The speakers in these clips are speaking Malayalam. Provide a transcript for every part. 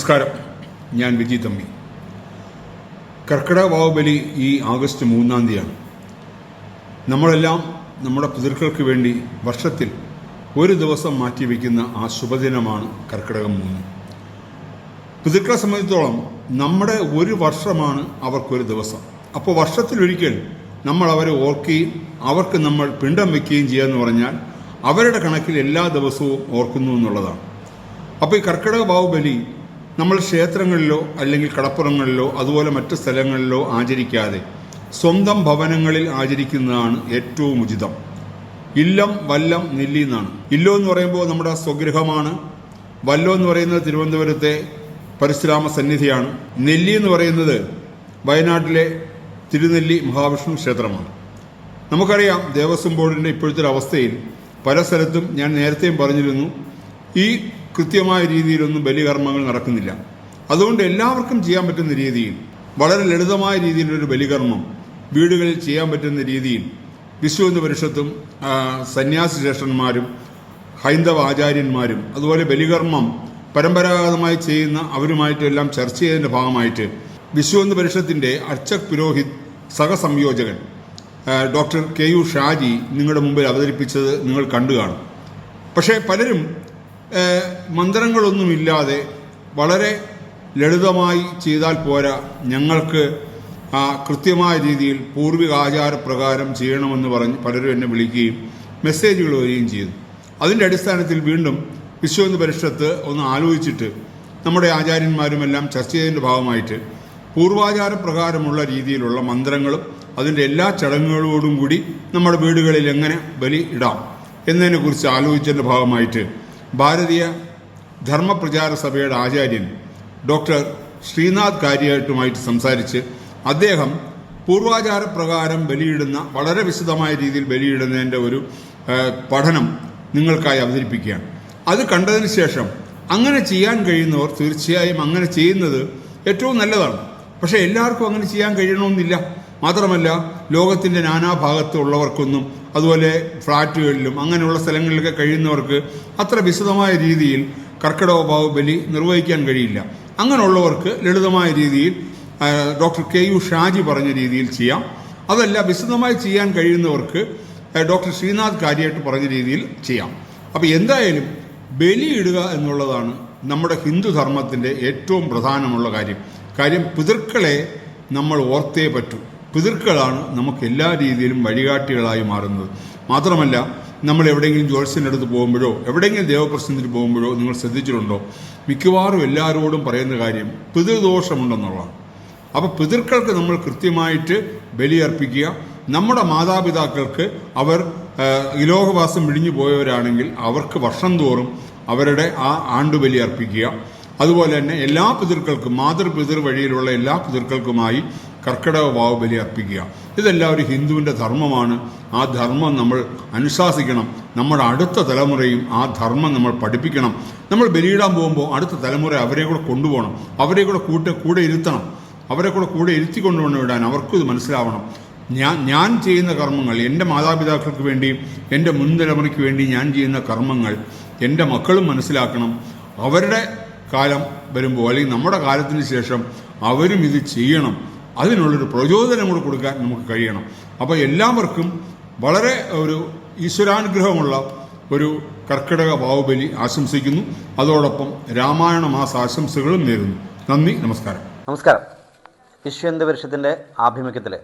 നമസ്കാരം. ഞാൻ വിജി തമ്പി കർക്കിടക വാവുബലി ഈ ആഗസ്റ്റ് മൂന്നാം തീയതിയാണ്. നമ്മളെല്ലാം നമ്മുടെ പിതൃക്കൾക്ക് വേണ്ടി വർഷത്തിൽ ഒരു ദിവസം മാറ്റിവെക്കുന്ന ആ ശുഭദിനമാണ് കർക്കിടകം മൂന്ന്. പിതൃക്കളെ സംബന്ധിച്ചോളം നമ്മുടെ ഒരു വർഷമാണ് അവർക്കൊരു ദിവസം. അപ്പോൾ വർഷത്തിലൊരിക്കൽ നമ്മൾ അവരെ ഓർക്കുകയും അവർക്ക് നമ്മൾ പിണ്ടം വെക്കുകയും ചെയ്യുക പറഞ്ഞാൽ അവരുടെ കണക്കിൽ എല്ലാ ദിവസവും ഓർക്കുന്നു എന്നുള്ളതാണ്. അപ്പോൾ ഈ കർക്കിടക ബാഹുബലി നമ്മൾ ക്ഷേത്രങ്ങളിലോ അല്ലെങ്കിൽ കടപ്പുറങ്ങളിലോ അതുപോലെ മറ്റു സ്ഥലങ്ങളിലോ ആചരിക്കാതെ സ്വന്തം ഭവനങ്ങളിൽ ആചരിക്കുന്നതാണ് ഏറ്റവും ഉചിതം. ഇല്ലം വല്ലം നെല്ലി എന്നാണ്. ഇല്ലോ എന്ന് പറയുമ്പോൾ നമ്മുടെ സ്വഗൃഹമാണ്. വല്ലോ എന്ന് പറയുന്നത് തിരുവനന്തപുരത്തെ പരശുരാമ സന്നിധിയാണ്. നെല്ലി എന്ന് പറയുന്നത് വയനാട്ടിലെ തിരുനെല്ലി മഹാവിഷ്ണു ക്ഷേത്രമാണ്. നമുക്കറിയാം ദേവസ്വം ബോർഡിന്റെ ഇപ്പോഴത്തെ ഒരു അവസ്ഥയിൽ പല സ്ഥലത്തും ഞാൻ നേരത്തെയും പറഞ്ഞിരുന്നു ഈ കൃത്യമായ രീതിയിലൊന്നും ബലികർമ്മങ്ങൾ നടക്കുന്നില്ല. അതുകൊണ്ട് എല്ലാവർക്കും ചെയ്യാൻ പറ്റുന്ന രീതിയിൽ വളരെ ലളിതമായ രീതിയിലൊരു ബലികർമ്മം വീടുകളിൽ ചെയ്യാൻ പറ്റുന്ന രീതിയിൽ വിശ്വഹിന്ദു പരിഷത്തും സന്യാസി ശ്രേഷ്ഠന്മാരും ഹൈന്ദവ ആചാര്യന്മാരും അതുപോലെ ബലികർമ്മം പരമ്പരാഗതമായി ചെയ്യുന്ന അവരുമായിട്ടെല്ലാം ചർച്ച ചെയ്തതിന്റെ ഭാഗമായിട്ട് വിശ്വഹിന്ദു പരിഷത്തിന്റെ അർച്ചക് പുരോഹിത് സഹസംയോജകൻ ഡോക്ടർ കെ യു ഷാജി നിങ്ങളുടെ മുമ്പിൽ അവതരിപ്പിച്ചത് നിങ്ങൾ കണ്ടു കാണും. പക്ഷേ പലരും മന്ത്രങ്ങളൊന്നുമില്ലാതെ വളരെ ലളിതമായി ചെയ്താൽ പോരാ ഞങ്ങൾക്ക് ആ കൃത്യമായ രീതിയിൽ പൂർവിക ആചാരപ്രകാരം ചെയ്യണമെന്ന് പറഞ്ഞ് പലരും എന്നെ വിളിക്കുകയും മെസ്സേജുകൾ വരികയും ചെയ്തു. അതിന്റെ അടിസ്ഥാനത്തിൽ വീണ്ടും വിശ്വഹിന്ദു പരിഷത്ത് ഒന്ന് ആലോചിച്ചിട്ട് നമ്മുടെ ആചാര്യന്മാരുമെല്ലാം ചർച്ച ചെയ്തതിന്റെ ഭാഗമായിട്ട് പൂർവാചാര പ്രകാരമുള്ള രീതിയിലുള്ള മന്ത്രങ്ങളും അതിന്റെ എല്ലാ ചടങ്ങുകളോടും കൂടി നമ്മുടെ വീടുകളിൽ എങ്ങനെ ബലി ഇടാം എന്നതിനെക്കുറിച്ച് ആലോചിച്ചതിന്റെ ഭാഗമായിട്ട് ഭാരതീയ ധർമ്മപ്രചാര സഭയുടെ ആചാര്യൻ ഡോക്ടർ ശ്രീനാഥ് കാര്യമായിട്ടുമായിട്ട് സംസാരിച്ച് അദ്ദേഹം പൂർവാചാര പ്രകാരം ബലിയിടുന്ന വളരെ വിശദമായ രീതിയിൽ ബലിയിടുന്നതിന്റെ ഒരു പഠനം നിങ്ങൾക്കായി അവതരിപ്പിക്കുകയാണ്. അത് കണ്ടതിന് ശേഷം അങ്ങനെ ചെയ്യാൻ കഴിയുന്നവർ തീർച്ചയായും അങ്ങനെ ചെയ്യുന്നത് ഏറ്റവും നല്ലതാണ്. പക്ഷേ എല്ലാവർക്കും അങ്ങനെ ചെയ്യാൻ കഴിയണമെന്നില്ല. മാത്രമല്ല ലോകത്തിന്റെ നാനാഭാഗത്തുള്ളവർക്കൊന്നും അതുപോലെ ഫ്ലാറ്റുകളിലും അങ്ങനെയുള്ള സ്ഥലങ്ങളിലൊക്കെ കഴിയുന്നവർക്ക് അത്ര വിശദമായ രീതിയിൽ കർക്കിടക ബാഹുബലി നിർവഹിക്കാൻ കഴിയില്ല. അങ്ങനെയുള്ളവർക്ക് ലളിതമായ രീതിയിൽ ഡോക്ടർ കെ യു ഷാജി പറഞ്ഞ രീതിയിൽ ചെയ്യാം. അതല്ല വിശദമായി ചെയ്യാൻ കഴിയുന്നവർക്ക് ഡോക്ടർ ശ്രീനാഥ് കാര്യമായിട്ട് പറഞ്ഞ രീതിയിൽ ചെയ്യാം. അപ്പോൾ എന്തായാലും ബലിയിടുക എന്നുള്ളതാണ് നമ്മുടെ ഹിന്ദു ധർമ്മത്തിന്റെ ഏറ്റവും പ്രധാനമുള്ള കാര്യം. കാര്യം പിതൃക്കളെ നമ്മൾ ഓർത്തേ പറ്റൂ. പിതൃക്കളാണ് നമുക്ക് എല്ലാ രീതിയിലും വഴികാട്ടികളായി മാറുന്നത്. മാത്രമല്ല നമ്മൾ എവിടെയെങ്കിലും ജ്യോത്സ്യന്റെ അടുത്ത് പോകുമ്പോഴോ എവിടെയെങ്കിലും ദേവപ്രശ്നത്തിന് പോകുമ്പോഴോ നിങ്ങൾ ശ്രദ്ധിച്ചിട്ടുണ്ടോ? മിക്കവാറും എല്ലാവരോടും പറയുന്ന കാര്യം പിതൃദോഷമുണ്ടെന്നുള്ളതാണ്. അപ്പോൾ പിതൃക്കൾക്ക് നമ്മൾ കൃത്യമായിട്ട് ബലിയർപ്പിക്കുക. നമ്മുടെ മാതാപിതാക്കൾക്ക് അവർ ഇലോകവാസം വിഴിഞ്ഞു പോയവരാണെങ്കിൽ അവർക്ക് വർഷം തോറും അവരുടെ ആ ആണ്ടുബലി അർപ്പിക്കുക അതുപോലെ തന്നെ എല്ലാ പിതൃക്കൾക്കും മാതൃപിതൃ വഴിയിലുള്ള എല്ലാ പിതൃക്കൾക്കുമായി കർക്കിടക വാവുബലി അർപ്പിക്കുക. ഇതെല്ലാം ഒരു ഹിന്ദുവിന്റെ ധർമ്മമാണ്. ആ ധർമ്മം നമ്മൾ അനുശാസിക്കണം. നമ്മുടെ അടുത്ത തലമുറയും ആ ധർമ്മം നമ്മൾ പഠിപ്പിക്കണം. നമ്മൾ ബലിയിടാൻ പോകുമ്പോൾ അടുത്ത തലമുറ അവരെ കൂടെ കൊണ്ടുപോകണം. അവരെ കൂടെ കൂട്ട് കൂടെ ഇരുത്തണം. അവരെ കൂടെ കൂടെ ഇരുത്തി കൊണ്ടുപോകണം വിടാൻ അവർക്കും ഇത് മനസ്സിലാവണം. ഞാൻ ഞാൻ ചെയ്യുന്ന കർമ്മങ്ങൾ എന്റെ മാതാപിതാക്കൾക്ക് വേണ്ടിയും എന്റെ മുൻ തലമുറയ്ക്ക് വേണ്ടി ഞാൻ ചെയ്യുന്ന കർമ്മങ്ങൾ എന്റെ മക്കളും മനസ്സിലാക്കണം. അവരുടെ കാലം വരുമ്പോൾ അല്ലെങ്കിൽ നമ്മുടെ കാലത്തിന് ശേഷം അവരും ഇത് ചെയ്യണം. അതിനുള്ളൊരു പ്രചോദനം കൂടി കൊടുക്കാൻ നമുക്ക് കഴിയണം. അപ്പോൾ എല്ലാവർക്കും വളരെ ഒരു ഈശ്വരാനുഗ്രഹമുള്ള ഒരു കർക്കിടക ബാഹുബലി ആശംസിക്കുന്നു. അതോടൊപ്പം രാമായണ മാസ ആശംസകളും നേരുന്നു. നന്ദി നമസ്കാരം. നമസ്കാരം. വിശ്വന്ത പരിഷത്തിന്റെ ആഭിമുഖ്യത്തിൽ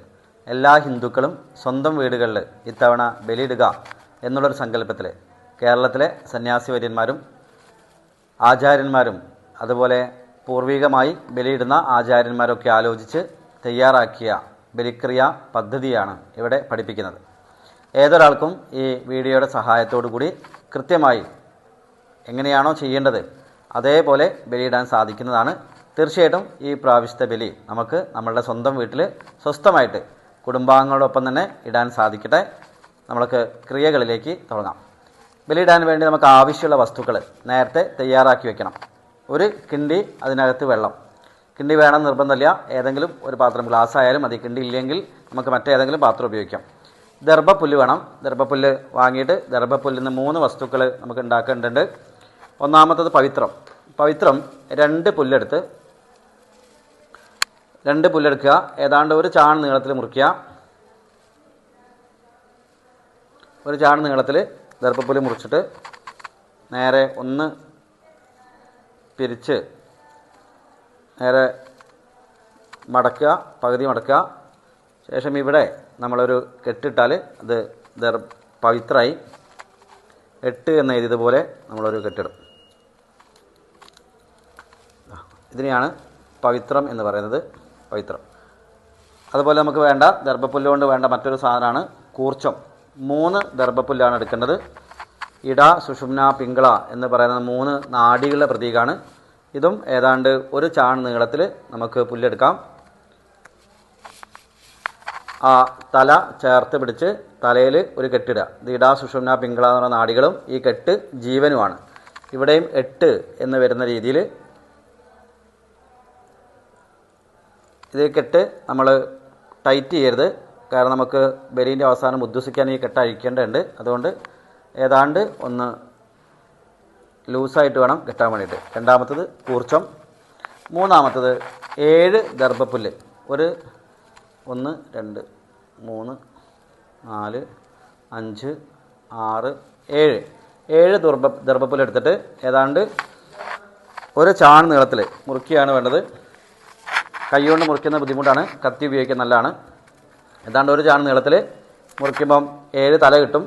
എല്ലാ ഹിന്ദുക്കളും സ്വന്തം വീടുകളിൽ ഇത്തവണ ബലിയിടുക എന്നുള്ളൊരു സങ്കല്പത്തിൽ കേരളത്തിലെ സന്യാസി വര്യന്മാരും ആചാര്യന്മാരും അതുപോലെ പൂർവികമായി ബലിയിടുന്ന ആചാര്യന്മാരൊക്കെ ആലോചിച്ച് തയ്യാറാക്കിയ ബലിക്രിയ പദ്ധതിയാണ് ഇവിടെ പഠിപ്പിക്കുന്നത്. ഏതൊരാൾക്കും ഈ വീഡിയോയുടെ സഹായത്തോടു കൂടി കൃത്യമായി എങ്ങനെയാണോ ചെയ്യേണ്ടത് അതേപോലെ ബലിയിടാൻ സാധിക്കുന്നതാണ്. തീർച്ചയായിട്ടും ഈ പ്രാവശ്യത്തെ ബലി നമുക്ക് നമ്മളുടെ സ്വന്തം വീട്ടിൽ സ്വസ്ഥമായിട്ട് കുടുംബാംഗങ്ങളോടൊപ്പം തന്നെ ഇടാൻ സാധിക്കട്ടെ. നമ്മൾക്ക് ക്രിയകളിലേക്ക് തുടങ്ങാം. ബലിയിടാൻ വേണ്ടി നമുക്ക് ആവശ്യമുള്ള വസ്തുക്കൾ നേരത്തെ തയ്യാറാക്കി വെക്കണം. ഒരു കിണ്ടി അതിനകത്ത് വെള്ളം. കിണ്ടി വേണം നിർബന്ധമില്ല. ഏതെങ്കിലും ഒരു പാത്രം ഗ്ലാസ് ആയാലും മതി. കിണ്ടി ഇല്ലെങ്കിൽ നമുക്ക് മറ്റേതെങ്കിലും പാത്രം ഉപയോഗിക്കാം. ദർഭപ്പുല്ല് വേണം. ദർഭപ്പുല്ല് വാങ്ങിയിട്ട് ദർഭപ്പുല്ലിൽ നിന്ന് മൂന്ന് വസ്തുക്കൾ നമുക്ക് ഉണ്ടാക്കേണ്ടതുണ്ട്. ഒന്നാമത്തത് പവിത്രം. പവിത്രം രണ്ട് പുല്ലെടുത്ത് രണ്ട് പുല്ലെടുക്കുക. ഏതാണ്ട് ഒരു ചാൺ നീളത്തിൽ മുറിക്കുക. ഒരു ചാൺ നീളത്തിൽ ദർഭപ്പുല്ല് മുറിച്ചിട്ട് നേരെ ഒന്ന് പിരിച്ച് നേരെ മടക്കുക പകുതി മടക്കുക. ശേഷം ഇവിടെ നമ്മളൊരു കെട്ടിട്ടാൽ അത് ദർ പവിത്രായി എട്ട് എന്ന് എഴുതിയതുപോലെ നമ്മളൊരു കെട്ടിടും. ഇതിനെയാണ് പവിത്രം എന്ന് പറയുന്നത്. പവിത്രം. അതുപോലെ നമുക്ക് വേണ്ട ദർഭപ്പുല്ല് കൊണ്ട് വേണ്ട മറ്റൊരു സാധനമാണ് കൂർച്ചം. മൂന്ന് ദർഭപ്പുല്ലാണ് എടുക്കേണ്ടത്. ഇട സുഷുമ്ന പിങ്കള എന്ന് പറയുന്ന മൂന്ന് നാടികളുടെ പ്രതീകമാണ് ഇതും ഏതാണ്ട് ഒരു ചാൺ നീളത്തിൽ നമുക്ക് പുല്ലെടുക്കാം. ആ തല ചേർത്ത് പിടിച്ച് തലയിൽ ഒരു കെട്ടിടുക. ദീഡാ സുഷുമ്ന പിങ്കള എന്ന് പറയുന്ന നാടികളും ഈ കെട്ട് ജീവനുമാണ്. ഇവിടെയും എട്ട് എന്ന് വരുന്ന രീതിയിൽ ഇത് കെട്ട് നമ്മൾ ടൈറ്റ് ചെയ്യരുത്. കാരണം നമുക്ക് ബലീന്റെ അവസാനം ഉദ്വസിക്കാൻ ഈ കെട്ട് അഴിക്കേണ്ടതുണ്ട്. അതുകൊണ്ട് ഏതാണ്ട് ഒന്ന് ലൂസായിട്ട് വേണം കെട്ടാൻ വേണ്ടിയിട്ട്. രണ്ടാമത്തത് കൂർച്ചം മൂന്നാമത്തത് ഏഴ് ഗർഭപ്പുല്ല്. ഒരു ഒന്ന് രണ്ട് മൂന്ന് നാല് അഞ്ച് ആറ് ഏഴ്. ഏഴ് ദുർഭ ദർഭപ്പുല്ല് എടുത്തിട്ട് ഏതാണ്ട് ഒരു ചാൺ നീളത്തിൽ മുറുക്കിയാണ് വേണ്ടത്. കൈകൊണ്ട് മുറിക്കുന്ന ബുദ്ധിമുട്ടാണ്. കത്തി ഉപയോഗിക്കാൻ നല്ലതാണ്. ഏതാണ്ട് ഒരു ചാൺ നീളത്തിൽ മുറിക്കുമ്പം ഏഴ് തല കിട്ടും.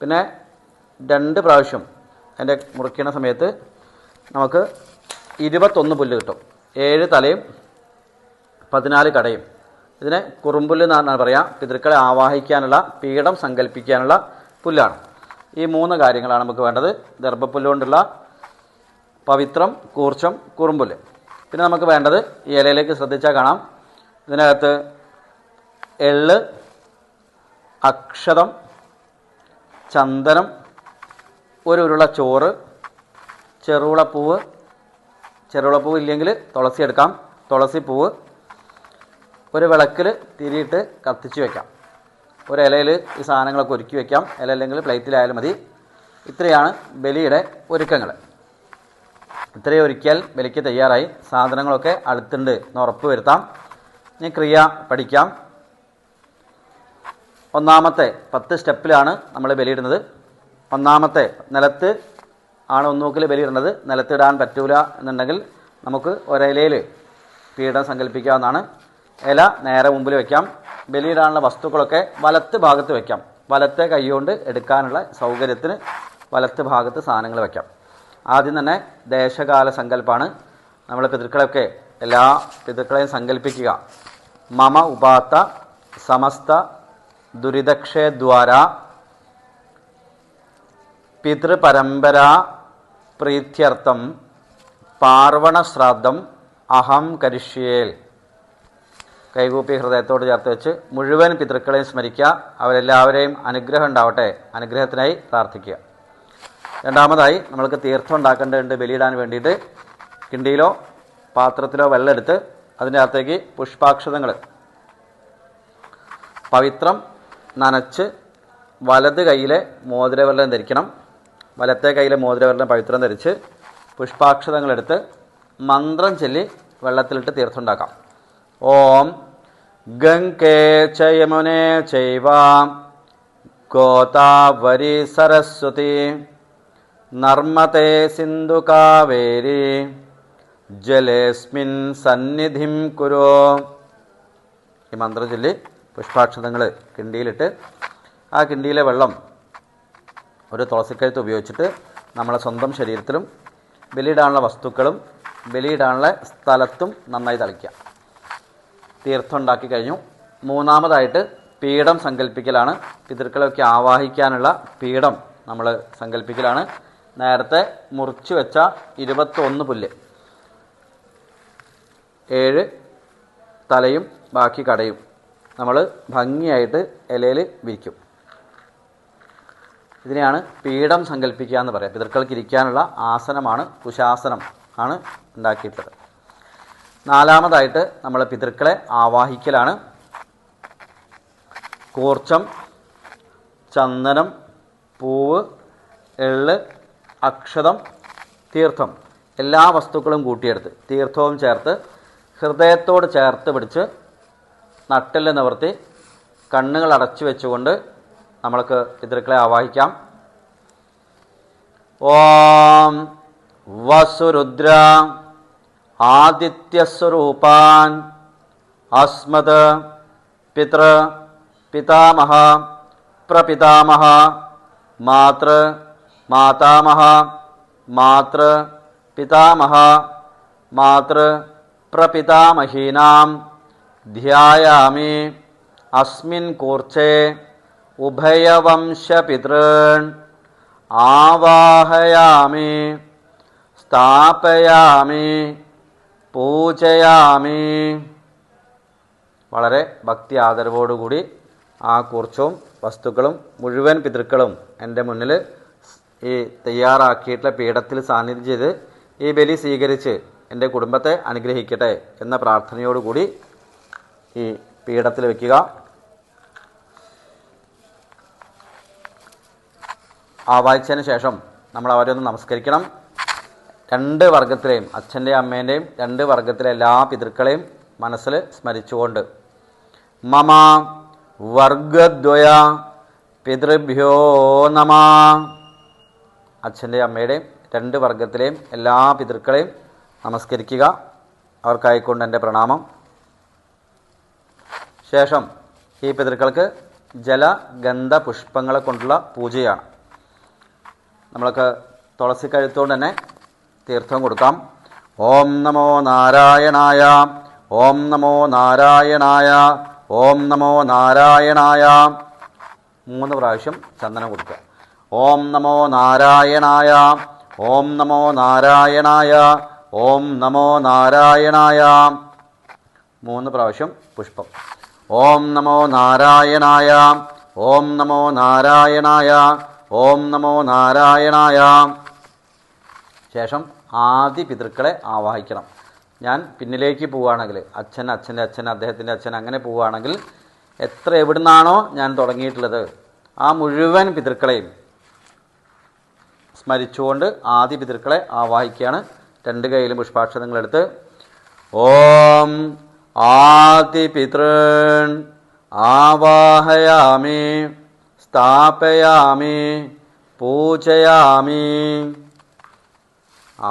പിന്നെ രണ്ട് പ്രാവശ്യം അതിന്റെ മുറിക്കണ സമയത്ത് നമുക്ക് ഇരുപത്തൊന്ന് പുല്ല് കിട്ടും. ഏഴ് തലയും പതിനാല് കടയും. ഇതിനെ കുറുമ്പുല്ല് എന്നാണ് പറയുക പിതൃക്കളെ ആവാഹിക്കാനുള്ള പീഠം സങ്കല്പിക്കാനുള്ള പുല്ലാണ്. ഈ മൂന്ന് കാര്യങ്ങളാണ് നമുക്ക് വേണ്ടത്. ദർഭപ്പുല്ല് കൊണ്ടുള്ള പവിത്രം കൂർച്ചം കുറുമ്പുല്ല്. പിന്നെ നമുക്ക് വേണ്ടത് ഈ ഇലയിലേക്ക് ശ്രദ്ധിച്ചാൽ കാണാം. ഇതിനകത്ത് എള്ള് അക്ഷതം ചന്ദനം ഒരു ഉരുള ചോറ് ചെറുളപ്പൂവ് ചെറുളപ്പൂവ് ഇല്ലെങ്കിൽ തുളസി എടുക്കാം. തുളസി പൂവ്. ഒരു വിളക്കിൽ തിരിയിട്ട് കത്തിച്ച് വയ്ക്കാം ഒരു ഇലയിൽ ഈ സാധനങ്ങളൊക്കെ ഒരുക്കി വയ്ക്കാം ഇല അല്ലെങ്കിൽ പ്ലേറ്റിലായാലും മതി. ഇത്രയാണ് ബലിയുടെ ഒരുക്കങ്ങൾ. ഇത്രയും ഒരുക്കിയാൽ ബലിക്ക് തയ്യാറായി. സാധനങ്ങളൊക്കെ അടുത്തുണ്ട് എന്ന് ഉറപ്പ് വരുത്താം. ഇനി ക്രിയ പഠിക്കാം. ഒന്നാമത്തെ പത്ത് സ്റ്റെപ്പിലാണ് നമ്മൾ ബലിയിടുന്നത്. ഒന്നാമത്തെ നിലത്ത് ആണ് ഒന്നൂക്കിൽ ബലിയിടേണ്ടത്. നിലത്തിടാൻ പറ്റൂല എന്നുണ്ടെങ്കിൽ നമുക്ക് ഒരലയിൽ പീഠം സങ്കല്പിക്കാവുന്നതാണ്. ഇല നേരെ മുമ്പിൽ വെക്കാം. ബലിയിടാനുള്ള വസ്തുക്കളൊക്കെ വലത്ത് ഭാഗത്ത് വെക്കാം. വലത്തെ കൈകൊണ്ട് എടുക്കാനുള്ള സൗകര്യത്തിന് വലത്ത് ഭാഗത്ത് സാധനങ്ങൾ വെക്കാം. ആദ്യം തന്നെ ദേശകാല സങ്കല്പമാണ് നമ്മൾ പിതൃക്കളൊക്കെ എല്ലാ പിതൃക്കളെയും സങ്കല്പിക്കുക. മമ ഉപാത്ത സമസ്ത ദുരിതക്ഷേദ്വാര പിതൃപരമ്പരാ പ്രീത്യർത്ഥം പാർവണശ്രാദ്ധം അഹം കരിഷ്യേൽ. കൈകൂപ്പി ഹൃദയത്തോട് ചേർത്ത് വെച്ച് മുഴുവൻ പിതൃക്കളെയും സ്മരിക്കുക. അവരെല്ലാവരെയും അനുഗ്രഹം ഉണ്ടാവട്ടെ. അനുഗ്രഹത്തിനായി പ്രാർത്ഥിക്കുക. രണ്ടാമതായി നമ്മൾക്ക് തീർത്ഥം ഉണ്ടാക്കേണ്ടതുണ്ട് ബലിയിടാൻ വേണ്ടിയിട്ട്. കിണ്ടിയിലോ പാത്രത്തിലോ വെള്ളമെടുത്ത് അതിന്റെ അകത്തേക്ക് പുഷ്പാക്ഷതങ്ങൾ. പവിത്രം നനച്ച് വലത് കൈയിലെ മോതിരവെള്ളം ധരിക്കണം. വലത്തെ കൈയിലെ മോതിരവരുടെ പവിത്രം ധരിച്ച് പുഷ്പാക്ഷതങ്ങളെടുത്ത് മന്ത്രം ചൊല്ലി വെള്ളത്തിലിട്ട് തീർത്ഥുണ്ടാക്കാം ഓം ഗംഗേ ചയമുനേ ചൈവാം ഗോദാവരി സരസ്വതി നർമ്മതേ സിന്ധു കാവേരി ജലേസ്മിൻ സന്നിധിം കുരോ. ഈ മന്ത്രം ചൊല്ലി പുഷ്പാക്ഷതങ്ങൾ കിണ്ടിയിലിട്ട് ആ കിണ്ടിയിലെ വെള്ളം ഒരു തുളസിക്കഴുത്ത് ഉപയോഗിച്ചിട്ട് നമ്മളെ സ്വന്തം ശരീരത്തിലും ബലിയിടാനുള്ള വസ്തുക്കളും ബലിയിടാനുള്ള സ്ഥലത്തും നന്നായി തളിക്കുക. തീർത്ഥം ഉണ്ടാക്കി കഴിഞ്ഞു. മൂന്നാമതായിട്ട് പീഠം സങ്കല്പിക്കലാണ് പിതൃക്കളെയൊക്കെ ആവാഹിക്കാനുള്ള പീഠം നമ്മൾ സങ്കല്പിക്കലാണ് നേരത്തെ മുറിച്ചു വെച്ച ഇരുപത്തൊന്ന് പുല്ല്. ഏഴ് തലയും ബാക്കി കടയും നമ്മൾ ഭംഗിയായിട്ട് ഇലയിൽ വിരിക്കും. ഇതിനെയാണ് പീഠം സങ്കല്പിക്കുക എന്ന് പറയാം പിതൃക്കൾക്ക് ഇരിക്കാനുള്ള ആസനമാണ് കുശാസനം ആണ് ഉണ്ടാക്കിയിട്ടുള്ളത്. നാലാമതായിട്ട് നമ്മൾ പിതൃക്കളെ ആവാഹിക്കലാണ്. കൂർച്ചം ചന്ദനം പൂവ് എള്ള് അക്ഷതം തീർത്ഥം എല്ലാ വസ്തുക്കളും കൂട്ടിയെടുത്ത് തീർത്ഥവും ചേർത്ത് ഹൃദയത്തോട് ചേർത്ത് പിടിച്ച് നട്ടിൽ നിവർത്തി കണ്ണുകൾ അടച്ചു വെച്ചുകൊണ്ട് നമ്മൾക്ക് പിതൃക്കളെ ആവാഹിക്കാം. ഓം വസുരുദ്ര ആദിത്യസ്വരൂപാൻ അസ്മത് പിതൃ പിതാമഹ പ്രപിതാമഹ മാതൃ മാതാമഹ മാതൃ പിതാമഹ മാതൃ പ്രപിതാമഹീനാം ധ്യായാമി അസ്മിൻ കൂർച്ചേ ഉഭയവംശപിതॄൻ ആവാഹയാമി സ്ഥാപയാമി പൂജയാമി. വളരെ ഭക്തി ആദരവോടുകൂടി ആ കുറിച്ചും വസ്തുക്കളും മുഴുവൻ പിതൃക്കളും എന്റെ മുന്നിൽ ഈ തയ്യാറാക്കിയിട്ടുള്ള പീഠത്തിൽ സാന്നിധ്യം ചെയ്ത് ഈ ബലി സ്വീകരിച്ച് എന്റെ കുടുംബത്തെ അനുഗ്രഹിക്കട്ടെ എന്ന പ്രാർത്ഥനയോടുകൂടി ഈ പീഠത്തിൽ വയ്ക്കുക. ആവാഹിച്ചതിന് ശേഷം നമ്മൾ അവരെ ഒന്ന് നമസ്കരിക്കണം. രണ്ട് വർഗത്തിലെയും അച്ഛന്റെയും അമ്മേന്റെയും രണ്ട് വർഗത്തിലെ എല്ലാ പിതൃക്കളെയും മനസ്സിൽ സ്മരിച്ചുകൊണ്ട് മമ വർഗദ്വയ പിതൃഭ്യോ നമ. അച്ഛന്റെയും അമ്മയുടെയും രണ്ട് വർഗത്തിലെയും എല്ലാ പിതൃക്കളെയും നമസ്കരിക്കുക. അവർക്കായിക്കൊണ്ട് എന്റെ പ്രണാമം. ശേഷം ഈ പിതൃക്കൾക്ക് ജല ഗന്ധ പുഷ്പങ്ങളെ കൊണ്ടുള്ള പൂജയാണ്. നമ്മൾക്ക് തുളസി കഴുത്തുകൊണ്ട് തന്നെ തീർത്ഥം കൊടുക്കാം. ഓം നമോ നാരായണായ ഓം നമോ നാരായണായ ഓം നമോ നാരായണായ. മൂന്ന് പ്രാവശ്യം ചന്ദനം കൊടുക്കുക ഓം നമോ നാരായണായ ഓം നമോ നാരായണായ ഓം നമോ നാരായണായ. മൂന്ന് പ്രാവശ്യം പുഷ്പം. ഓം നമോ നാരായണായ ഓം നമോ നാരായണായ ഓം നമോ നാരായണായ. ശേഷം ആദ്യ പിതൃക്കളെ ആവാഹിക്കണം. ഞാൻ പിന്നിലേക്ക് പോവുകയാണെങ്കിൽ അച്ഛൻ അച്ഛന്റെ അച്ഛൻ അദ്ദേഹത്തിന്റെ അച്ഛൻ അങ്ങനെ പോവുകയാണെങ്കിൽ എത്ര എവിടുന്നാണോ ഞാൻ തുടങ്ങിയിട്ടുള്ളത് ആ മുഴുവൻ പിതൃക്കളെയും സ്മരിച്ചുകൊണ്ട് ആദ്യ പിതൃക്കളെ ആവാഹിക്കുകയാണ്. രണ്ട് കൈയിലും പുഷ്പാക്ഷതങ്ങളെടുത്ത് ഓം ആദിപിതൃൻ ആവാഹയാമി. സ്ഥാപയാമി പൂജയാമി.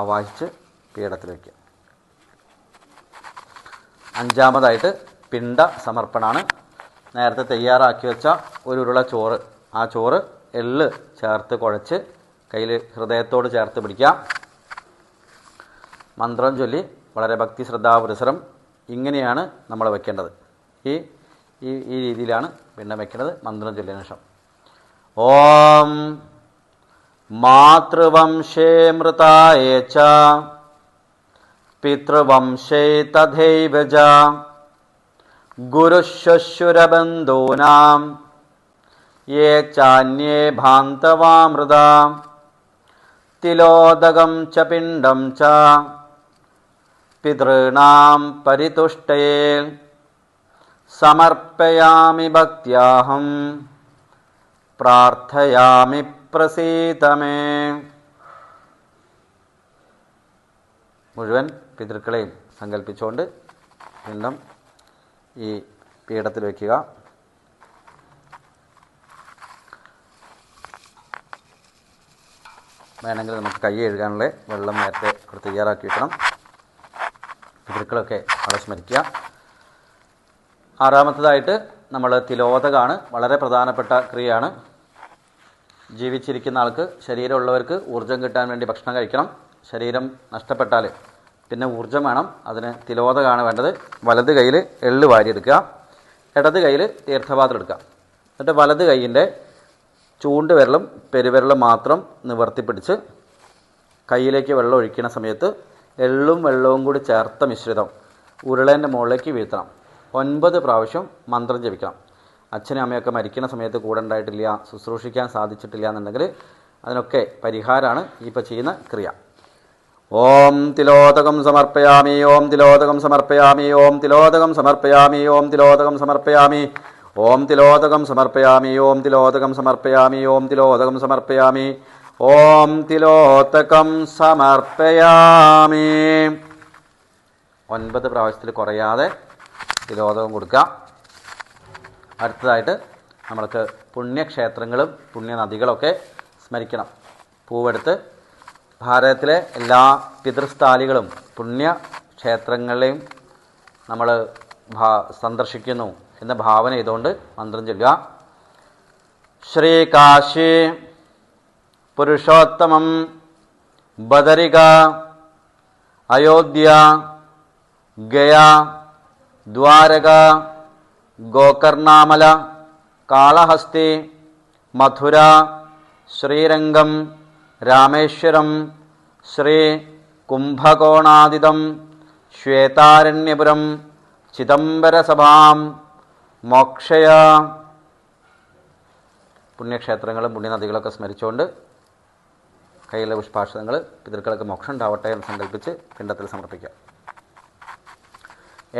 വായിച്ച് പീഠത്തിൽ വയ്ക്കുക അഞ്ചാമതായിട്ട് പിണ്ട സമർപ്പണമാണ് നേരത്തെ തയ്യാറാക്കി വെച്ച ഒരു ഉരുള ചോറ്. ആ ചോറ് എള്ള് ചേർത്ത് കുഴച്ച് കയ്യിൽ ഹൃദയത്തോട് ചേർത്ത് പിടിക്കാം. മന്ത്രം ചൊല്ലി വളരെ ഭക്തി ശ്രദ്ധാപുരസരം ഇങ്ങനെയാണ് നമ്മൾ വെക്കേണ്ടത്. ഈ ഈ രീതിയിലാണ് പിണ്ടം വെക്കേണ്ടത് മന്ത്രം ചൊല്ലിയതിനു ശേഷം. ॐ मातृवंशे मृताय च पितृवंशे तथैव च गुरुश्शुरबन्धूनां ये चान्ये भान्तवामृदा तिलोदकं च पिण्डं च पितॄणां परितुष्टये समर्पयामि भक्त्याहम्। പ്രാർത്ഥയാമി പ്രസീതമേ. മുഴുവൻ പിതൃക്കളെയും സങ്കല്പിച്ചുകൊണ്ട് വീണ്ടും ഈ പീഠത്തിൽ വയ്ക്കുക. വേണമെങ്കിൽ നമുക്ക് കൈ എഴുകാനുള്ള വെള്ളം നേരത്തെ ഇവിടെ തയ്യാറാക്കി വെക്കണം. പിതൃക്കളൊക്കെ അവിടെ സ്മരിക്കുക. ആറാമത്തതായിട്ട് നമ്മൾ തിലോതകാണ് വളരെ പ്രധാനപ്പെട്ട ക്രിയയാണ്. ജീവിച്ചിരിക്കുന്ന ആൾക്ക് ശരീരമുള്ളവർക്ക് ഊർജം കിട്ടാൻ വേണ്ടി ഭക്ഷണം കഴിക്കണം. ശരീരം നഷ്ടപ്പെട്ടാൽ പിന്നെ ഊർജം വേണം. അതിന് തിലോതകാണ് വേണ്ടത്. വലത് കയ്യിൽ എള്ള് വാരിയെടുക്കുക. ഇടത് കയ്യിൽ തീർത്ഥപാത്രം എടുക്കുക. എന്നിട്ട് വലത് കൈയിന്റെ ചൂണ്ട് വിരലും പെരുവിരലും മാത്രം നിവർത്തിപ്പിടിച്ച് കയ്യിലേക്ക് വെള്ളം ഒഴിക്കുന്ന സമയത്ത് എള്ളും വെള്ളവും കൂടി ചേർത്ത മിശ്രിതം ഉരുളേന്റെ മുകളിലേക്ക് വീഴ്ത്തണം. ഒൻപത് പ്രാവശ്യം മന്ത്രം ജപിക്കണം. അച്ഛനും അമ്മയൊക്കെ മരിക്കുന്ന സമയത്ത് കൂടെ ഉണ്ടായിട്ടില്ല ശുശ്രൂഷിക്കാൻ സാധിച്ചിട്ടില്ല എന്നുണ്ടെങ്കിൽ അതിനൊക്കെ പരിഹാരമാണ് ഇപ്പോൾ ചെയ്യുന്ന ക്രിയ. ഓം തിലോതകം സമർപ്പയാമി ഓം തിലോതകം സമർപ്പയാമി ഓം തിലോതകം സമർപ്പയാമി ഓം തിലോതകം സമർപ്പയാമി ഓം തിലോതകം സമർപ്പയാമി ഓം തിലോതകം സമർപ്പയാമി ഓം തിലോതകം സമർപ്പയാമി ഓം തിലോതകം സമർപ്പയാമി. ഒൻപത് പ്രാവശ്യത്തിൽ കുറയാതെ തിലോദകം കൊടുക്കാം അടുത്തതായിട്ട് നമ്മൾക്ക് പുണ്യക്ഷേത്രങ്ങളും പുണ്യനദികളൊക്കെ സ്മരിക്കണം. പൂവെടുത്ത് ഭാരതത്തിലെ എല്ലാ പിതൃസ്ഥാലികളും പുണ്യക്ഷേത്രങ്ങളെയും നമ്മൾ സന്ദർശിക്കുന്നു എന്ന ഭാവന ചെയ്തുകൊണ്ട് മന്ത്രം ചൊല്ലുക. ശ്രീ കാശി പുരുഷോത്തമം ബദരിക അയോധ്യ ഗയ ദ്വാരക ഗോകർണാമല കാളഹസ്തി മധുര ശ്രീരംഗം രാമേശ്വരം ശ്രീ കുംഭകോണാദിതം ശ്വേതാരണ്യപുരം ചിദംബരസഭാം മോക്ഷയ. പുണ്യക്ഷേത്രങ്ങളും പുണ്യനദികളൊക്കെ സ്മരിച്ചുകൊണ്ട് കയ്യിലെ പുഷ്പാക്ഷതങ്ങൾ പിതൃക്കൾക്ക് മോക്ഷം ഉണ്ടാവട്ടെ എന്ന് സങ്കല്പിച്ച് പിണ്ടത്തിൽ സമർപ്പിക്കാം.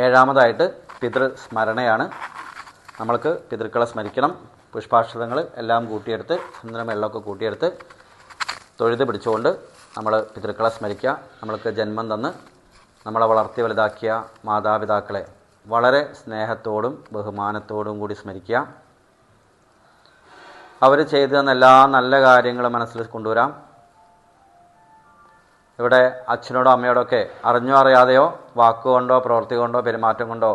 ഏഴാമതായിട്ട് പിതൃ സ്മരണയാണ് നമ്മൾക്ക് പിതൃക്കളെ സ്മരിക്കണം. പുഷ്പാക്ഷതങ്ങൾ എല്ലാം കൂട്ടിയെടുത്ത് ചന്ദനം വെള്ളമൊക്കെ കൂട്ടിയെടുത്ത് തൊഴുത് പിടിച്ചുകൊണ്ട് നമ്മൾ പിതൃക്കളെ സ്മരിക്കുക. നമ്മൾക്ക് ജന്മം തന്ന് നമ്മളെ വളർത്തി വലുതാക്കിയ മാതാപിതാക്കളെ വളരെ സ്നേഹത്തോടും ബഹുമാനത്തോടും കൂടി സ്മരിക്കുക. അവർ ചെയ്തു തന്ന എല്ലാ നല്ല കാര്യങ്ങളും മനസ്സിൽ കൊണ്ടുവരാം. ഇവിടെ അച്ഛനോടോ അമ്മയോടൊക്കെ അറിഞ്ഞോ അറിയാതെയോ വാക്കുകൊണ്ടോ പ്രവൃത്തി കൊണ്ടോ പെരുമാറ്റം കൊണ്ടോ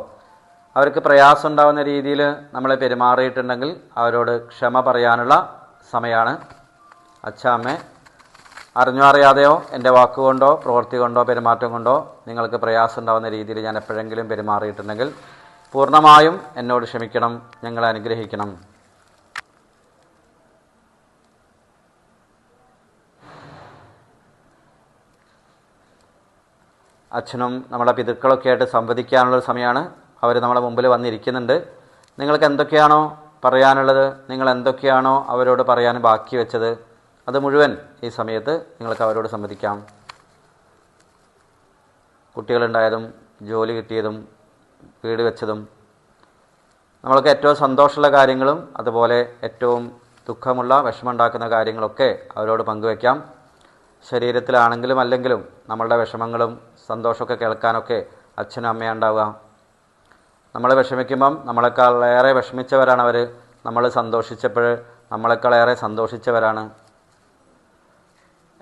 അവർക്ക് പ്രയാസം ഉണ്ടാകുന്ന രീതിയിൽ നമ്മളെ പെരുമാറിയിട്ടുണ്ടെങ്കിൽ അവരോട് ക്ഷമ പറയാനുള്ള സമയമാണ്. അച്ഛ അമ്മ അറിഞ്ഞോ അറിയാതെയോ എന്റെ വാക്കുകൊണ്ടോ പ്രവൃത്തി കൊണ്ടോ പെരുമാറ്റം കൊണ്ടോ നിങ്ങൾക്ക് പ്രയാസം ഉണ്ടാകുന്ന രീതിയിൽ ഞാൻ എപ്പോഴെങ്കിലും പെരുമാറിയിട്ടുണ്ടെങ്കിൽ പൂർണമായും എന്നോട് ക്ഷമിക്കണം ഞങ്ങളെ അനുഗ്രഹിക്കണം. അച്ഛനും നമ്മുടെ പിതൃക്കളൊക്കെ ആയിട്ട് സംവദിക്കാനുള്ളൊരു സമയമാണ്. അവർ നമ്മുടെ മുമ്പിൽ വന്നിരിക്കുന്നുണ്ട്. നിങ്ങൾക്ക് എന്തൊക്കെയാണോ പറയാനുള്ളത്? നിങ്ങൾ എന്തൊക്കെയാണോ അവരോട് പറയാൻ ബാക്കി വെച്ചത്? അത് മുഴുവൻ ഈ സമയത്ത് നിങ്ങൾക്ക് അവരോട് സംവദിക്കാം. കുട്ടികളുണ്ടായതും ജോലി കിട്ടിയതും വീട് വെച്ചതും. നമ്മൾക്ക് ഏറ്റവും സന്തോഷമുള്ള കാര്യങ്ങളും അതുപോലെ ഏറ്റവും ദുഃഖമുള്ള വിഷമമുണ്ടാക്കുന്ന കാര്യങ്ങളൊക്കെ അവരോട് പങ്കുവയ്ക്കാം ശരീരത്തിലാണെങ്കിലും അല്ലെങ്കിലും നമ്മളുടെ വിഷമങ്ങളും സന്തോഷമൊക്കെ കേൾക്കാനൊക്കെ അച്ഛനും അമ്മയും ഉണ്ടാവുക. നമ്മൾ വിഷമിക്കുമ്പം നമ്മളെക്കാളേറെ വിഷമിച്ചവരാണ് അവർ നമ്മൾ സന്തോഷിച്ചപ്പോൾ നമ്മളെക്കാളേറെ സന്തോഷിച്ചവരാണ്.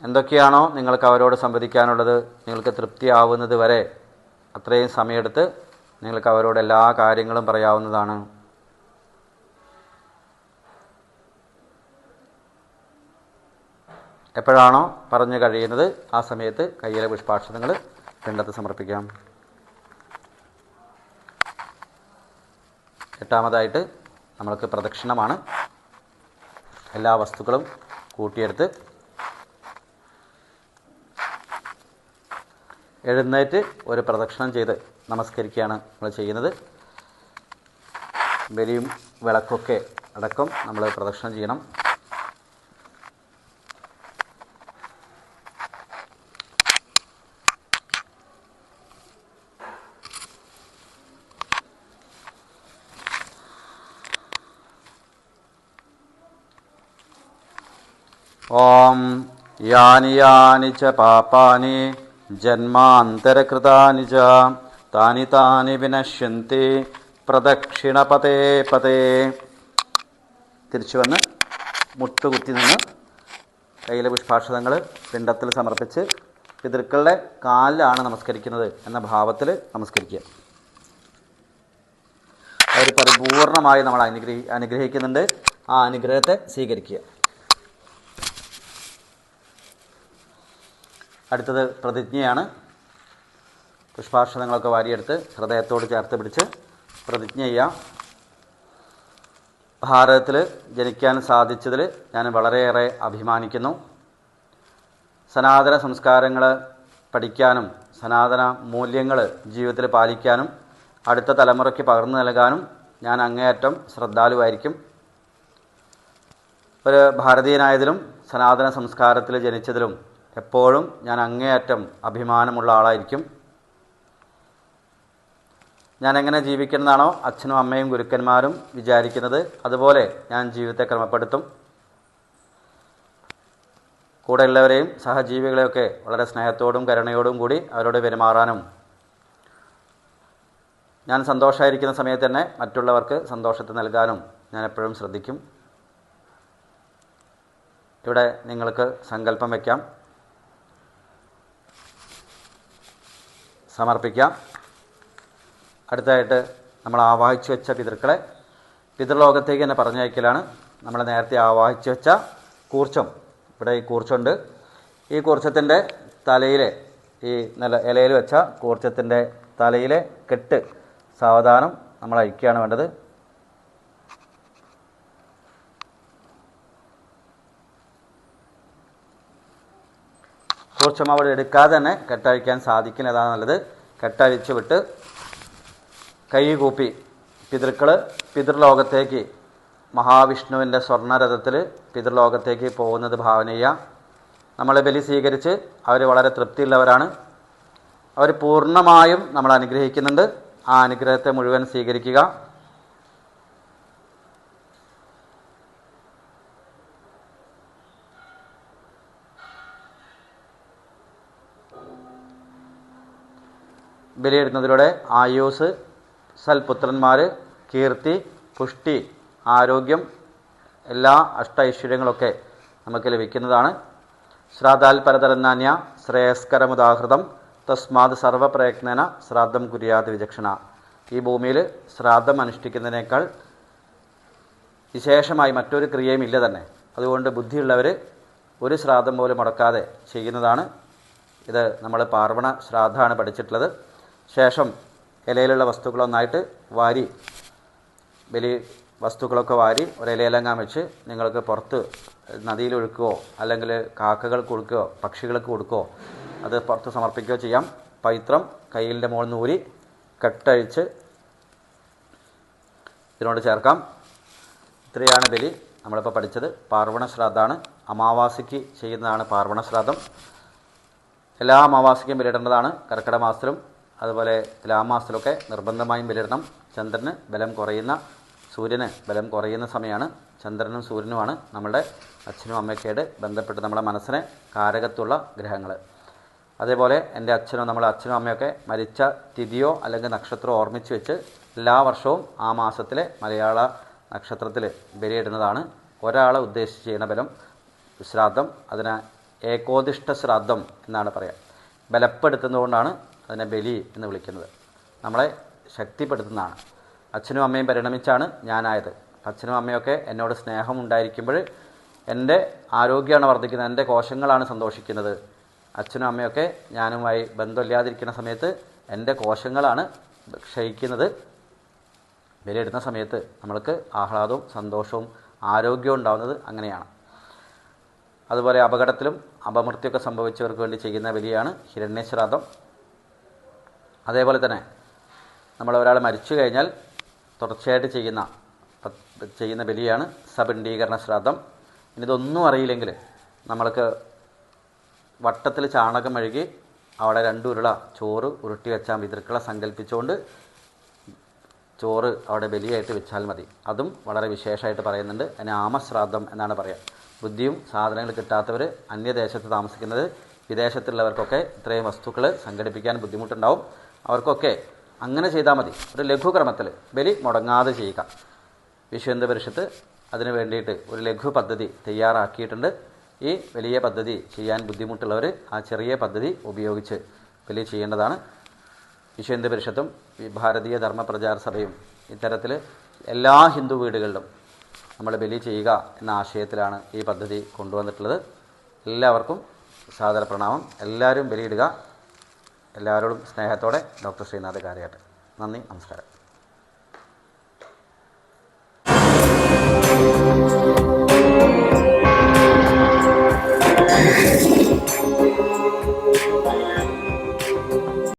എന്തൊക്കെയാണോ നിങ്ങൾക്ക് അവരോട് സംവദിക്കാനുള്ളത് നിങ്ങൾക്ക് തൃപ്തിയാവുന്നത് വരെ അത്രയും സമയമെടുത്ത് നിങ്ങൾക്ക് അവരോട് എല്ലാ കാര്യങ്ങളും പറയാവുന്നതാണ്. എപ്പോഴാണോ പറഞ്ഞു കഴിയുന്നത് ആ സമയത്ത് കയ്യിലെ പുഷ്പാക്ഷതങ്ങൾ പിണ്ടത്ത് സമർപ്പിക്കാം. എട്ടാമതായിട്ട് നമ്മൾക്ക് പ്രദക്ഷിണമാണ്. എല്ലാ വസ്തുക്കളും കൂട്ടിയെടുത്ത് എഴുന്നേറ്റ് ഒരു പ്രദക്ഷിണം ചെയ്ത് നമസ്കരിക്കുകയാണ് നമ്മൾ ചെയ്യുന്നത്. ബലിയും വിളക്കൊക്കെ അടക്കം നമ്മൾ പ്രദക്ഷിണം ചെയ്യണം ഓം യാനി യാനി ച പാപാനി ജന്മാന്തരകൃതാനി ച താനി താനി വിനശ്യന്തി പ്രദക്ഷിണപതേ പതേ തിരിച്ചു വന്ന് മുട്ടുകുത്തി നിന്ന് കയ്യിലെ പുഷ്പാക്ഷതങ്ങൾ പിണ്ടത്തിൽ സമർപ്പിച്ച് പിതൃക്കളുടെ കാലിലാണ് നമസ്കരിക്കുന്നത് എന്ന ഭാവത്തിൽ നമസ്കരിക്കുക. അവർ പരിപൂർണമായി നമ്മൾ അനുഗ്രഹി അനുഗ്രഹിക്കുന്നുണ്ട്. ആ അനുഗ്രഹത്തെ സ്വീകരിക്കുക. അടുത്തത് പ്രതിജ്ഞയാണ്. പുഷ്പാക്ഷതങ്ങളൊക്കെ വാരിയെടുത്ത് ഹൃദയത്തോട് ചേർത്ത് പിടിച്ച് പ്രതിജ്ഞ ചെയ്യാം ഭാരതത്തിൽ ജനിക്കാൻ സാധിച്ചതിൽ ഞാൻ വളരെയേറെ അഭിമാനിക്കുന്നു. സനാതന സംസ്കാരങ്ങൾ പഠിക്കാനും സനാതന മൂല്യങ്ങൾ ജീവിതത്തിൽ പാലിക്കാനും അടുത്ത തലമുറയ്ക്ക് പകർന്നു നൽകാനും ഞാൻ അങ്ങേയറ്റം ശ്രദ്ധാലുവായിരിക്കും. ഒരു ഭാരതീയനായതിലും സനാതന സംസ്കാരത്തിൽ ജനിച്ചതിലും എപ്പോഴും ഞാൻ അങ്ങേയറ്റം അഭിമാനമുള്ള ആളായിരിക്കും. ഞാൻ എങ്ങനെ ജീവിക്കുന്നതാണോ അച്ഛനും അമ്മയും ഗുരുക്കന്മാരും വിചാരിക്കുന്നത് അതുപോലെ ഞാൻ ജീവിതത്തെ ക്രമപ്പെടുത്തും. കൂടെയുള്ളവരെയും സഹജീവികളെയൊക്കെ വളരെ സ്നേഹത്തോടും കരുണയോടും കൂടി അവരോട് പെരുമാറാനും ഞാൻ സന്തോഷമായിരിക്കുന്ന സമയത്ത് തന്നെ മറ്റുള്ളവർക്ക് സന്തോഷത്തെ നൽകാനും ഞാൻ എപ്പോഴും ശ്രദ്ധിക്കും. ഇവിടെ നിങ്ങൾക്ക് സങ്കല്പം വയ്ക്കാം സമർപ്പിക്കാം. അടുത്തായിട്ട് നമ്മൾ ആവാഹിച്ചു വെച്ച പിതൃക്കളെ പിതൃലോകത്തേക്ക് തന്നെ പറഞ്ഞയക്കലാണ്. നമ്മൾ നേരത്തെ ആവാഹിച്ചു വെച്ച കൂർച്ചം. ഇവിടെ ഈ കൂർച്ചുണ്ട്. ഈ കൂർച്ചത്തിന്റെ തലയിലെ ഈ നില ഇലയിൽ വെച്ച കൂർച്ചത്തിന്റെ തലയിലെ കെട്ട് സാവധാനം നമ്മൾ അഴിക്കുകയാണ് വേണ്ടത്. കൂർച്ചം അവിടെ എടുക്കാതെ തന്നെ കെട്ടഴിക്കാൻ സാധിക്കുന്നതാണ് നല്ലത്. കെട്ടഴിച്ച് വിട്ട് കൈ കൂപ്പി പിതൃക്കൾ പിതൃലോകത്തേക്ക് മഹാവിഷ്ണുവിന്റെ സ്വർണരഥത്തിൽ പിതൃലോകത്തേക്ക് പോകുന്നത് ഭാവന ചെയ്യുക. നമ്മൾ ബലി സ്വീകരിച്ച് അവർ വളരെ തൃപ്തിയുള്ളവരാണ്. അവർ പൂർണമായും നമ്മൾ അനുഗ്രഹിക്കുന്നുണ്ട്. ആ അനുഗ്രഹത്തെ മുഴുവൻ സ്വീകരിക്കുക. ബലിയിടുന്നതിലൂടെ ആയുസ് സൽപുത്രന്മാർ കീർത്തി പുഷ്ടി ആരോഗ്യം എല്ലാ അഷ്ട ഐശ്വര്യങ്ങളൊക്കെ നമുക്ക് ലഭിക്കുന്നതാണ്. ശ്രാദ്ധാൽപരതരനാന്യ ശ്രേയസ്കരമുദാഹൃതം തസ്മാത് സർവപ്രയത്നേന ശ്രാദ്ധം കുര്യാത് വിചക്ഷണ. ഈ ഭൂമിയിൽ ശ്രാദ്ധം അനുഷ്ഠിക്കുന്നതിനേക്കാൾ വിശേഷമായി മറ്റൊരു ക്രിയയും ഇല്ല തന്നെ. അതുകൊണ്ട് ബുദ്ധിയുള്ളവർ ഒരു ശ്രാദ്ധം പോലും മുടക്കാതെ ചെയ്യുന്നതാണ്. ഇത് നമ്മൾ പാർവണ ശ്രാദ്ധമാണ് പഠിച്ചിട്ടുള്ളത്. ശേഷം ഇലയിലുള്ള വസ്തുക്കളൊന്നായിട്ട് വാരി വലിയ വസ്തുക്കളൊക്കെ വാരി ഒരു ഇലയിലങ്ങാൻ വെച്ച് നിങ്ങൾക്ക് പുറത്ത് നദിയിൽ ഒഴുക്കുകയോ അല്ലെങ്കിൽ കാക്കകൾക്ക് കൊടുക്കുകയോ പക്ഷികൾക്ക് കൊടുക്കുകയോ അത് പുറത്ത് സമർപ്പിക്കുകയോ ചെയ്യാം. പൈത്രം കയ്യിലിന്റെ മുകളിൽ നൂരി കെട്ടഴിച്ച് ഇതിനോട് ചേർക്കാം. ഇത്രയാണ് ബലി നമ്മളിപ്പോൾ പഠിച്ചത്. പാർവണ ശ്രാദ്ധാണ് അമാവാസിക്ക് ചെയ്യുന്നതാണ് പാർവണ ശ്രാദ്ധം. എല്ലാ അമാവാസിക്കും ബലിയിടേണ്ടതാണ്. കർക്കിടക മാസത്തിലും അതുപോലെ ലാമാസത്തിലൊക്കെ നിർബന്ധമായും വിലയിടണം. ചന്ദ്രന് ബലം കുറയുന്ന സൂര്യന് ബലം കുറയുന്ന സമയമാണ് ചന്ദ്രനും സൂര്യനുമാണ് നമ്മുടെ അച്ഛനും അമ്മയ്ക്കായിട്ട് ബന്ധപ്പെട്ട് നമ്മുടെ മനസ്സിനെ കാരകത്തുള്ള ഗ്രഹങ്ങൾ അതേപോലെ എന്റെ അച്ഛനോ നമ്മുടെ അച്ഛനും അമ്മയൊക്കെ മരിച്ച തിഥിയോ അല്ലെങ്കിൽ നക്ഷത്രമോ ഓർമ്മിച്ച് വെച്ച് എല്ലാ വർഷവും ആ മാസത്തിലെ മലയാള നക്ഷത്രത്തിൽ ബലിയിടുന്നതാണ് ഒരാളെ ഉദ്ദേശിച്ച് ചെയ്യുന്ന ബലം ശ്രാദ്ധം അതിനെ ഏകോദിഷ്ട ശ്രാദ്ധം എന്നാണ് പറയുക ബലപ്പെടുത്തുന്നതുകൊണ്ടാണ് അതിനെ ബലി എന്ന് വിളിക്കുന്നത്. നമ്മളെ ശക്തിപ്പെടുത്തുന്നതാണ്. അച്ഛനും അമ്മയും പരിണമിച്ചാണ് ഞാനായത്. അച്ഛനും അമ്മയൊക്കെ എന്നോട് സ്നേഹം ഉണ്ടായിരിക്കുമ്പോൾ എന്റെ ആരോഗ്യമാണ് വർദ്ധിക്കുന്നത് എന്റെ കോശങ്ങളാണ് സന്തോഷിക്കുന്നത്. അച്ഛനും അമ്മയൊക്കെ ഞാനുമായി ബന്ധമില്ലാതിരിക്കുന്ന സമയത്ത് എന്റെ കോശങ്ങളാണ് ക്ഷയിക്കുന്നത്. വിലയിടുന്ന സമയത്ത് നമ്മൾക്ക് ആഹ്ലാദവും സന്തോഷവും ആരോഗ്യവും ഉണ്ടാകുന്നത് അങ്ങനെയാണ്. അതുപോലെ അപകടത്തിലും അപമൃത്യൊക്കെ സംഭവിച്ചവർക്ക് വേണ്ടി ചെയ്യുന്ന ബലിയാണ് ഹിരണ്യശ്രാദ്ധം അതേപോലെ തന്നെ നമ്മൾ ഒരാൾ മരിച്ചു കഴിഞ്ഞാൽ തുടർച്ചയായിട്ട് ചെയ്യുന്ന ചെയ്യുന്ന ബലിയാണ് സപിണ്ഡീകരണ ശ്രാദ്ധം. ഇനി ഇതൊന്നും അറിയില്ലെങ്കിൽ നമ്മൾക്ക് വട്ടത്തിൽ ചാണകം മെഴുകി അവിടെ രണ്ടുരുള ചോറ് ഉരുട്ടി വെച്ചാൽ പിതൃക്കളെ സങ്കല്പിച്ചുകൊണ്ട് ചോറ് അവിടെ ബലിയായിട്ട് വെച്ചാൽ മതി. അതും വളരെ വിശേഷമായിട്ട് പറയുന്നുണ്ട്. അതിന് ആമശ്രാദ്ധം എന്നാണ് പറയുക ബുദ്ധിയും സാധനങ്ങൾ കിട്ടാത്തവർ അന്യദേശത്ത് താമസിക്കുന്നത് വിദേശത്തുള്ളവർക്കൊക്കെ ഇത്രയും വസ്തുക്കൾ സംഘടിപ്പിക്കാൻ ബുദ്ധിമുട്ടുണ്ടാവും. അവർക്കൊക്കെ അങ്ങനെ ചെയ്താൽ മതി. ഒരു ലഘുക്രമത്തിൽ ബലി മുടങ്ങാതെ ചെയ്യുക. വിശ്വന്ത പരിഷത്ത് അതിനു വേണ്ടിയിട്ട് ഒരു ലഘു പദ്ധതി തയ്യാറാക്കിയിട്ടുണ്ട്. ഈ വലിയ പദ്ധതി ചെയ്യാൻ ബുദ്ധിമുട്ടുള്ളവർ ആ ചെറിയ പദ്ധതി ഉപയോഗിച്ച് ബലി ചെയ്യേണ്ടതാണ്. വിശ്വന്ത പരിഷത്തും ഭാരതീയ ധർമ്മ പ്രചാര സഭയും ഇത്തരത്തിൽ എല്ലാ ഹിന്ദു വീടുകളിലും നമ്മൾ ബലി ചെയ്യുക എന്ന ആശയത്തിലാണ് ഈ പദ്ധതി കൊണ്ടുവന്നിട്ടുള്ളത്. എല്ലാവർക്കും സാദര പ്രണാമം എല്ലാവരും ബലിയിടുക. എല്ലാവരോടും സ്നേഹത്തോടെ ഡോക്ടർ ശ്രീനാഥ് കാര്യാട്ട്. നന്ദി നമസ്കാരം.